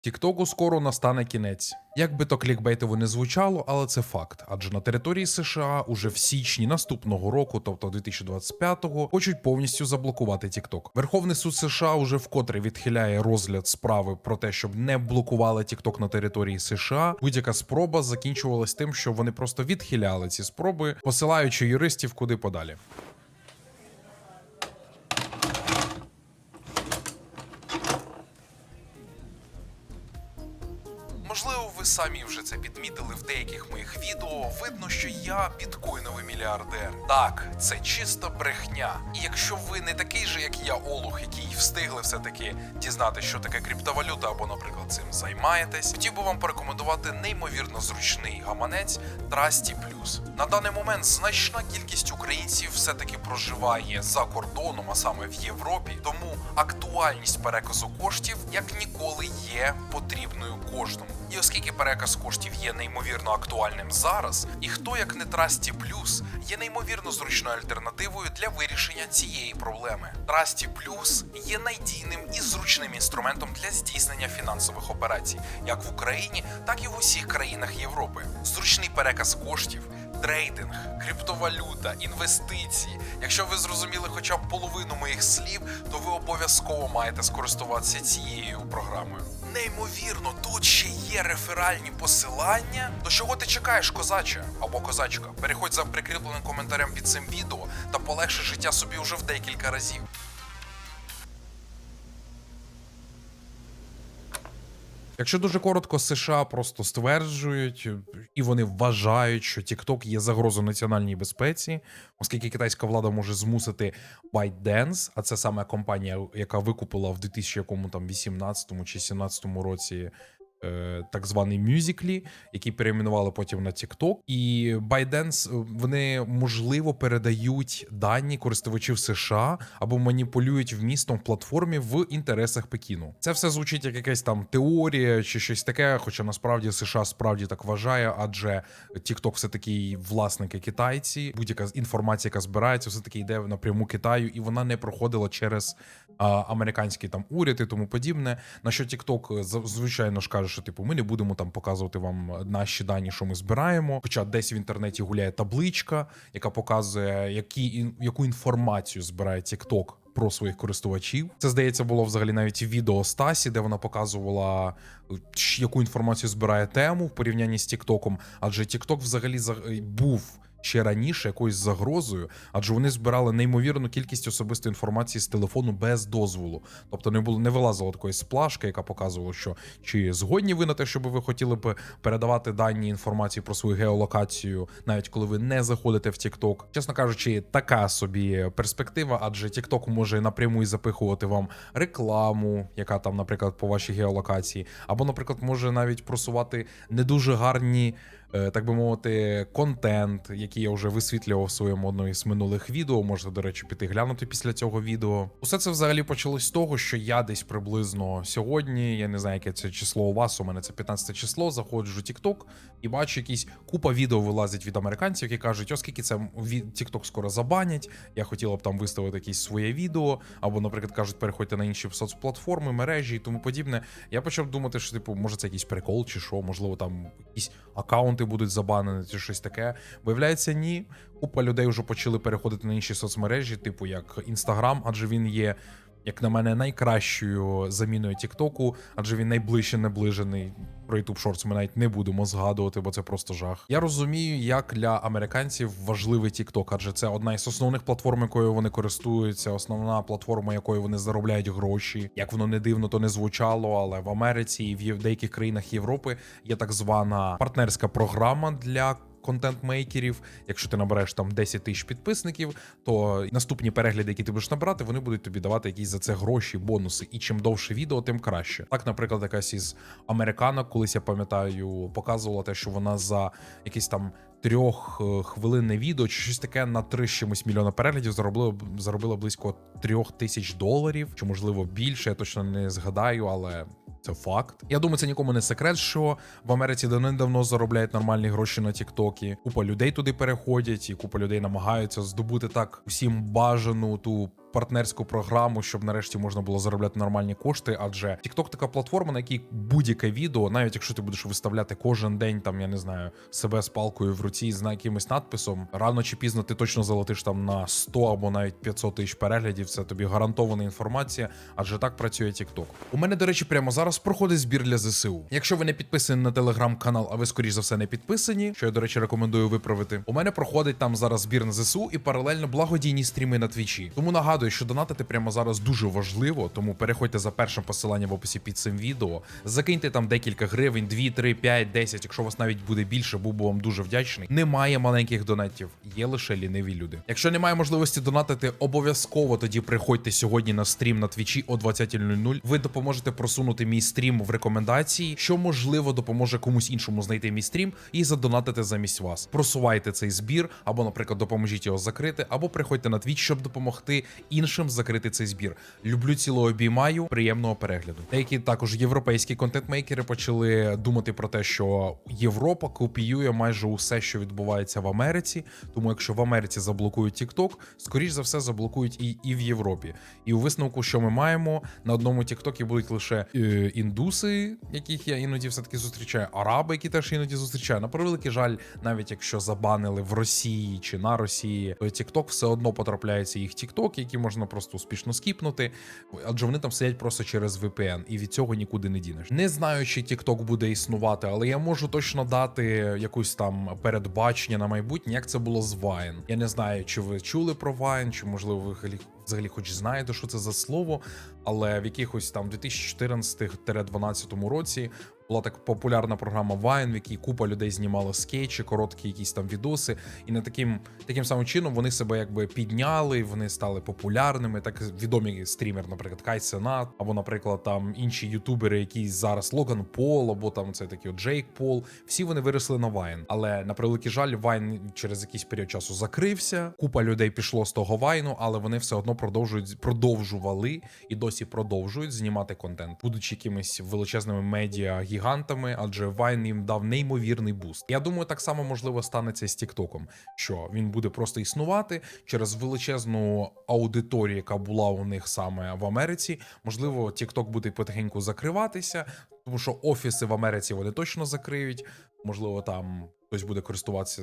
Тіктоку скоро настане кінець. Як би то клікбейтово не звучало, але це факт. Адже на території США уже в січні наступного року, тобто 2025-го, хочуть повністю заблокувати Тікток. Верховний суд США уже вкотре відхиляє розгляд справи про те, щоб не блокували Тікток на території США. Будь-яка спроба закінчувалась тим, що вони просто відхиляли ці спроби, посилаючи юристів куди подалі. Можливо, ви самі вже це підмітили в деяких моїх відео. Видно, що я біткоїновий мільярдер. Так, це чиста брехня. І якщо ви не такий же, як я, Олух, який встигли все-таки дізнати, що таке криптовалюта, або, наприклад, цим займаєтесь, хотів би вам порекомендувати неймовірно зручний гаманець Trusty Plus. На даний момент значна кількість українців все-таки проживає за кордоном, а саме в Європі. Тому актуальність переказу коштів як ніколи є потрібною кожному. І оскільки переказ коштів є неймовірно актуальним зараз, і хто як не Trusty Plus є неймовірно зручною альтернативою для вирішення цієї проблеми. Trusty Plus є надійним і зручним інструментом для здійснення фінансових операцій, як в Україні, так і в усіх країнах Європи. Зручний переказ коштів. Трейдинг, криптовалюта, інвестиції. Якщо ви зрозуміли хоча б половину моїх слів, то ви обов'язково маєте скористуватися цією програмою. Неймовірно, тут ще є реферальні посилання. То чого ти чекаєш, козаче або козачка? Переходь за прикріпленим коментарем під цим відео та полегши життя собі вже в декілька разів. Якщо дуже коротко, США просто стверджують і вони вважають, що TikTok є загрозою національній безпеці, оскільки китайська влада може змусити ByteDance, а це саме компанія, яка викупила в 2018 чи 17 році. Е, Так званий Musical.ly, який перейменували потім на TikTok. І е, вони можливо передають дані користувачів США або маніпулюють вмістом в платформі в інтересах Пекіну. Це все звучить як якась там теорія чи щось таке. Хоча насправді США справді так вважає, адже TikTok все таки власники китайці. Будь-яка інформація, яка збирається, все таки йде напряму Китаю, і вона не проходила через американський там уряд і тому подібне. На що TikTok, з- звичайно ж каже, що типу ми не будемо там показувати вам наші дані, що ми збираємо. Хоча десь в інтернеті гуляє табличка, яка показує, які яку інформацію збирає TikTok про своїх користувачів. Це здається було взагалі навіть відео Стасі, де вона показувала, е, яку інформацію збирає тему в порівнянні з Тіктоком. Адже Тікток взагалі за- е, був. Ще раніше якоюсь загрозою, адже вони збирали неймовірну кількість особистої інформації з телефону без дозволу. Тобто не було не вилазила такої сплашки, яка показувала, що чи згодні ви на те, щоб ви хотіли б передавати дані інформації про свою геолокацію, навіть коли ви не заходите в TikTok. Чесно кажучи, така собі перспектива, адже TikTok може напряму і запихувати вам рекламу, яка там, наприклад, по вашій геолокації, або, наприклад, може навіть просувати не дуже гарні. Е, Так би мовити, контент, який я вже висвітлював в своєму одному із минулих відео. Можете, до речі, піти глянути після цього відео. Усе це взагалі почалось з того, що я десь приблизно сьогодні, я не знаю, яке це число у вас. У мене це 15 число. Заходжу TikTok і бачу якісь купа відео вилазить від американців, які кажуть, оскільки це TikTok скоро забанять. Я хотіла б там виставити якесь своє відео, або, наприклад, кажуть, переходьте на інші соцплатформи, мережі і тому подібне. Я почав думати, що типу, може, це якийсь прикол, чи що, можливо, там якісь акаунти будуть забанені, чи щось таке. Виявляється, ні. Купа людей вже почали переходити на інші соцмережі, типу як Інстаграм, адже він є. Як на мене, найкращою заміною Тіктоку, адже він найближче наближений. Про YouTube Shorts ми навіть не будемо згадувати, бо це просто жах. Я розумію, як для американців важливий TikTok, адже це одна із основних платформ, якою вони користуються, основна платформа, якою вони заробляють гроші. Як воно не дивно, то не звучало, але в Америці і в деяких країнах Європи є так звана партнерська програма для. Контент-мейкерів, якщо ти набереш там 10 тисяч підписників, то наступні перегляди, які ти будеш набрати, вони будуть тобі давати якісь за це гроші, бонуси. І чим довше відео, тим краще. Так, наприклад, якась із американок, колись я пам'ятаю, показувала те, що вона за якісь там трьох е, хвилинне відео чи щось таке на 3 з чимось мільйона переглядів заробила заробила близько трьох тисяч доларів, чи можливо більше. Я точно не згадаю, але. Це факт. Я думаю, це нікому не секрет, що в Америці давним-давно заробляють нормальні гроші на Тіктокі. Купа людей туди переходять, і купа людей намагаються здобути так усім бажану ту партнерську програму, щоб нарешті можна було заробляти нормальні кошти. Адже TikTok така платформа, на якій будь-яке відео, навіть якщо ти будеш виставляти кожен день, там я не знаю, себе з палкою в руці з якимось надписом, рано чи пізно ти точно залетиш там на 100 або навіть 500 тисяч переглядів. Це тобі гарантована інформація, адже так працює TikTok. У мене, до речі, прямо зараз проходить збір для ЗСУ. Якщо ви не підписані на телеграм-канал, а ви скоріш за все не підписані, що я, до речі, рекомендую виправити. У мене проходить там зараз збір на ЗСУ і паралельно благодійні стріми на твічі. Тому нагадую, що донатити прямо зараз дуже важливо. Тому переходьте за першим посиланням в описі під цим відео. Закиньте там декілька гривень, 2, 3, 5, 10. Якщо вас навіть буде більше, був би вам дуже вдячний. Немає маленьких донатів, є лише ліниві люди. Якщо немає можливості донатити, обов'язково тоді приходьте сьогодні на стрім на твічі о 20.00. Ви допоможете просунути мій стрім в рекомендації, що можливо допоможе комусь іншому знайти мій стрім і задонатити замість вас. Просувайте цей збір, або, наприклад, допоможіть його закрити, або приходьте на твіч, щоб допомогти іншим закрити цей збір. Люблю ціло обіймаю. Приємного перегляду. Деякі також європейські контентмейкери почали думати про те, що Європа копіює майже усе, що відбувається в Америці. Тому, якщо в Америці заблокують TikTok, скоріш за все заблокують і, і в Європі. І у висновку, що ми маємо, на одному TikTok будуть лише е, індуси, яких я іноді все таки зустрічаю, араби, які теж іноді зустрічаю. На превеликий жаль, навіть якщо забанили в Росії чи на Росії, то TikTok все одно потрапляється їх TikTok, які можна просто успішно скіпнути, адже вони там сидять просто через VPN, і від цього нікуди не дінеш. Не знаю, чи TikTok буде існувати, але я можу точно дати якусь там передбачення на майбутнє, як це було з Vine. Я не знаю, чи ви чули про Vine, чи можливо ви взагалі хоч знаєте, що це за слово, але в якихось там 2014-2012 році була так популярна програма Vine, в якій купа людей знімали скетчі, короткі якісь там відоси, і не таким таким самим чином вони себе якби підняли, вони стали популярними. Так відомі стрімер, наприклад, Кай Сенат, або, наприклад, там інші ютубери, які зараз Логан Пол, або там це такий Джейк Пол. Всі вони виросли на Vine. Але на превеликий жаль, Vine через якийсь період часу закрився. Купа людей пішло з того Вайну, але вони все одно продовжують продовжували і досі продовжують знімати контент, будучи якимись величезними медіа гігантами, адже Вайн їм дав неймовірний буст. Я думаю, так само можливо станеться з Тіктоком, що він буде просто існувати через величезну аудиторію, яка була у них саме в Америці. Можливо, Тікток буде потихеньку закриватися, тому що офіси в Америці вони точно закриють. Можливо, там хтось буде користуватися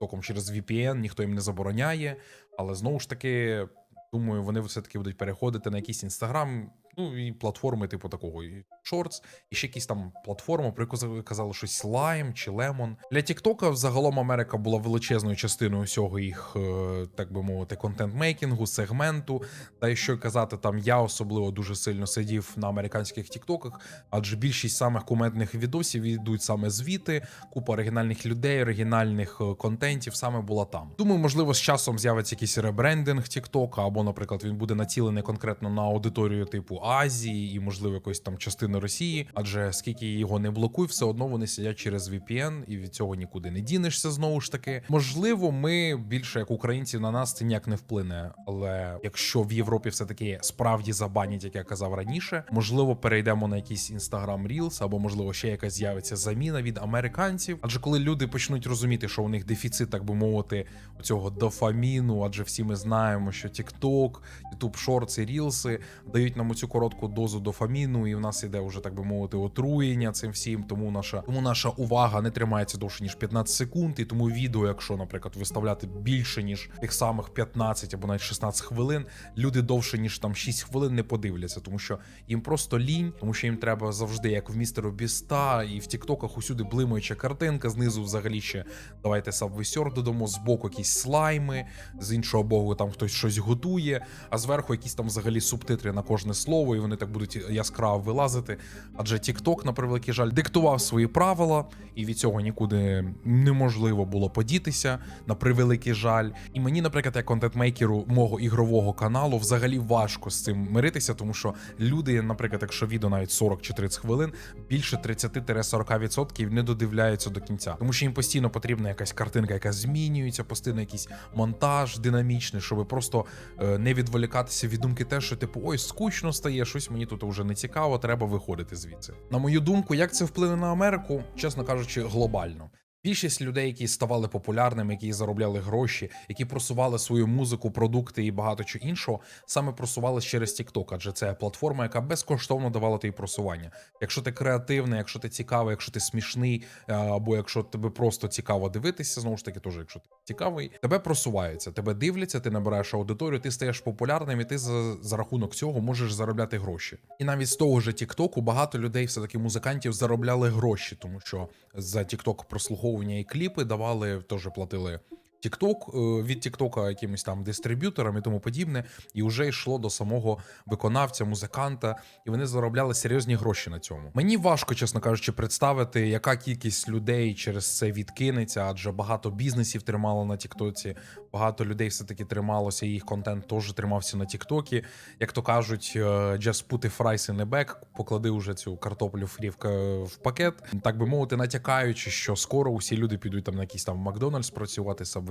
током через VPN, ніхто їм не забороняє. Але знову ж таки, думаю, вони все-таки будуть переходити на якийсь інстаграм, ну і платформи, типу такого, і Shorts, і ще якісь там платформи, про яку казали щось Lime чи Lemon. Для TikTok загалом Америка була величезною частиною всього їх, е, так би мовити, контент-мейкінгу, сегменту. Та й що казати, там я особливо дуже сильно сидів на американських тіктоках, адже більшість самих кумедних відосів йдуть саме звідти. Купа оригінальних людей, оригінальних е, контентів саме була там. Думаю, можливо, з часом з'явиться якийсь ребрендинг Тіктока, або, наприклад, він буде націлений конкретно на аудиторію типу Азії і, можливо, якоїсь там частини Росії, адже скільки його не блокуй, все одно вони сидять через VPN, і від цього нікуди не дінешся знову ж таки. Можливо, ми більше як українці на нас це ніяк не вплине. Але якщо в Європі все таки справді забанять, як я казав раніше, можливо, перейдемо на якийсь Instagram Reels, або можливо ще якась з'явиться заміна від американців. Адже коли люди почнуть розуміти, що у них дефіцит, так би мовити, цього дофаміну, адже всі ми знаємо, що TikTok, YouTube Shorts і Reels дають нам оцю коротку дозу дофаміну, і в нас іде вже так би мовити отруєння цим всім. Тому наша тому наша увага не тримається довше ніж 15 секунд. І тому відео, якщо, наприклад, виставляти більше ніж тих самих 15 або навіть 16 хвилин, люди довше ніж там 6 хвилин не подивляться, тому що їм просто лінь, тому що їм треба завжди, як в містеру Біста, і в Тіктоках усюди блимаюча картинка. Знизу взагалі ще давайте сабвесер додамо, з боку якісь слайми, з іншого боку, там хтось щось готує, а зверху якісь там взагалі субтитри на кожне слово, і вони так будуть яскраво вилазити. Адже TikTok, на превеликий жаль, диктував свої правила, і від цього нікуди неможливо було подітися, на превеликий жаль. І мені, наприклад, як контентмейкеру мого ігрового каналу, взагалі важко з цим миритися, тому що люди, наприклад, якщо відео навіть 40 чи 30 хвилин, більше 30-40% не додивляються до кінця, тому що їм постійно потрібна якась картинка, яка змінюється, постійно якийсь монтаж динамічний, щоб просто е, не відволікатися від думки те, що типу ой, скучно стає, щось мені тут вже не цікаво, треба виходити звідси. На мою думку, як це вплине на Америку, чесно кажучи, глобально. Більшість людей, які ставали популярними, які заробляли гроші, які просували свою музику, продукти і багато чого іншого, саме просували через TikTok, адже це платформа, яка безкоштовно давала тобі просування. Якщо ти креативний, якщо ти цікавий, якщо ти смішний, е, або якщо тебе просто цікаво дивитися, знову ж таки, теж, якщо ти цікавий, тебе просуваються, тебе дивляться, ти набираєш аудиторію, ти стаєш популярним, і ти за, за рахунок цього можеш заробляти гроші. І навіть з того ж TikTok багато людей, все таки музикантів, заробляли гроші, тому що за TikTok прослуховування і кліпи давали, теж платили. TikTok, е, від TikTok якимось там дистриб'юторам і тому подібне, і вже йшло до самого виконавця, музиканта, і вони заробляли серйозні гроші на цьому. Мені важко, чесно кажучи, представити, яка кількість людей через це відкинеться, адже багато бізнесів тримало на Тіктоці, багато людей все-таки трималося, і їх контент теж тримався на Тіктокі. Як то кажуть, е, just put a fries in a bag, поклади уже цю картоплю фрі в, пакет, так би мовити, натякаючи, що скоро усі люди підуть там на якийсь там Макдональдс працювати, Subway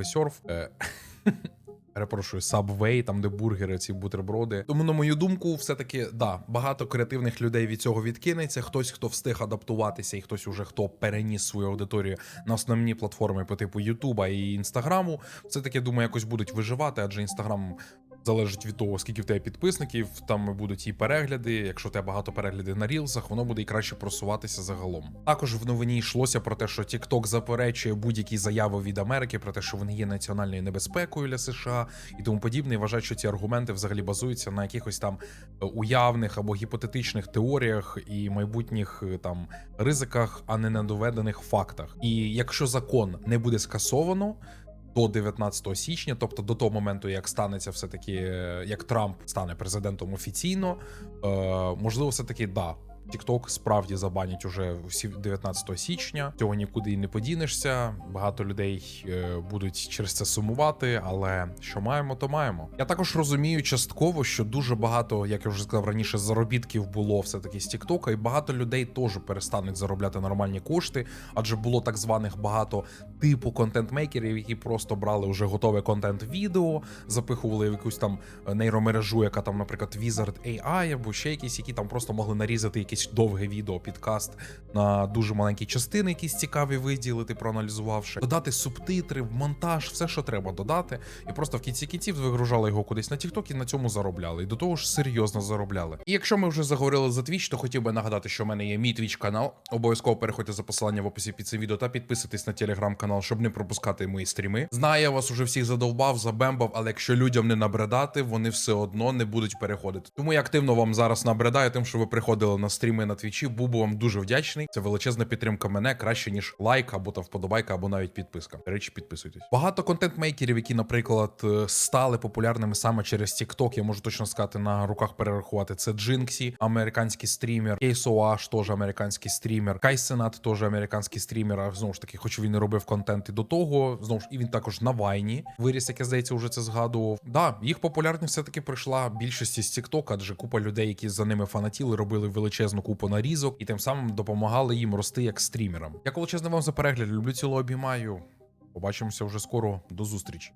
Е, Перепрошую, Subway, там де бургери, ці бутерброди. Тому, на мою думку, все-таки да, багато креативних людей від цього відкинеться. Хтось, хто встиг адаптуватися, і хтось уже хто переніс свою аудиторію на основні платформи по типу Ютуба і Інстаграму. Все таки думаю, якось будуть виживати, адже Інстаграм. Залежить від того, скільки в тебе підписників, там будуть і перегляди. Якщо в тебе багато переглядів на рілсах, воно буде і краще просуватися загалом. Також в новині йшлося про те, що TikTok заперечує будь-які заяви від Америки про те, що вони є національною небезпекою для США і тому подібне. І вважають, що ці аргументи взагалі базуються на якихось там е, уявних або гіпотетичних теоріях і майбутніх е, там ризиках, а не на доведених фактах. І якщо закон не буде скасовано. До 19 січня, тобто до того моменту, як станеться все таки, як Трамп стане президентом офіційно, е, можливо, все таки да. TikTok справді забанять уже всі 19 січня. Цього нікуди і не подінешся. Багато людей е, будуть через це сумувати, але що маємо, то маємо. Я також розумію частково, що дуже багато, як я вже сказав раніше, заробітків було все таки з TikTok, і багато людей теж перестануть заробляти нормальні кошти, адже було так званих багато типу контент-мейкерів, які просто брали вже готове контент-відео, запихували в якусь там нейромережу, яка там, наприклад, Wizard AI або ще якісь, які там просто могли нарізати якесь довге відео, підкаст на дуже маленькі частини, якісь цікаві виділити, проаналізувавши, додати субтитри, монтаж, все, що треба додати, і просто в кінці кінців вигружали його кудись на TikTok і на цьому заробляли. І до того ж серйозно заробляли. І якщо ми вже заговорили за Twitch, то хотів би нагадати, що в мене є мій Twitch канал. Обов'язково переходьте за посиланням в описі під цим відео та підписуйтесь на телеграм-канал, щоб не пропускати мої стріми. Знаю, я вас уже всіх задовбав, забембав, але якщо людям не набридати, вони все одно не будуть переходити. Тому я активно вам зараз набридаю, тим, що ви приходили на стріми на твічі. Бубу вам дуже вдячний. Це величезна підтримка мене краще ніж лайк або та вподобайка, або навіть підписка. До речі, підписуйтесь. Багато контент-мейкерів, які, наприклад, е, стали популярними саме через TikTok, я можу точно сказати на руках перерахувати. Це Джинксі, американський стрімер, KSOH, теж американський стрімер, Кайсенат, теж американський стрімер. А знову ж таки, хоч він і робив контент і до того, знову ж і він також на Вайні виріс, як я здається, вже це згадував. Да, їх популярність все таки прийшла більшості з TikTok, адже купа людей, які за ними фанатіли, робили величезну купу нарізок і тим самим допомагали їм рости як стрімерам. Я величезно вам за перегляд. Люблю ціло обіймаю. Побачимося вже скоро. До зустрічі.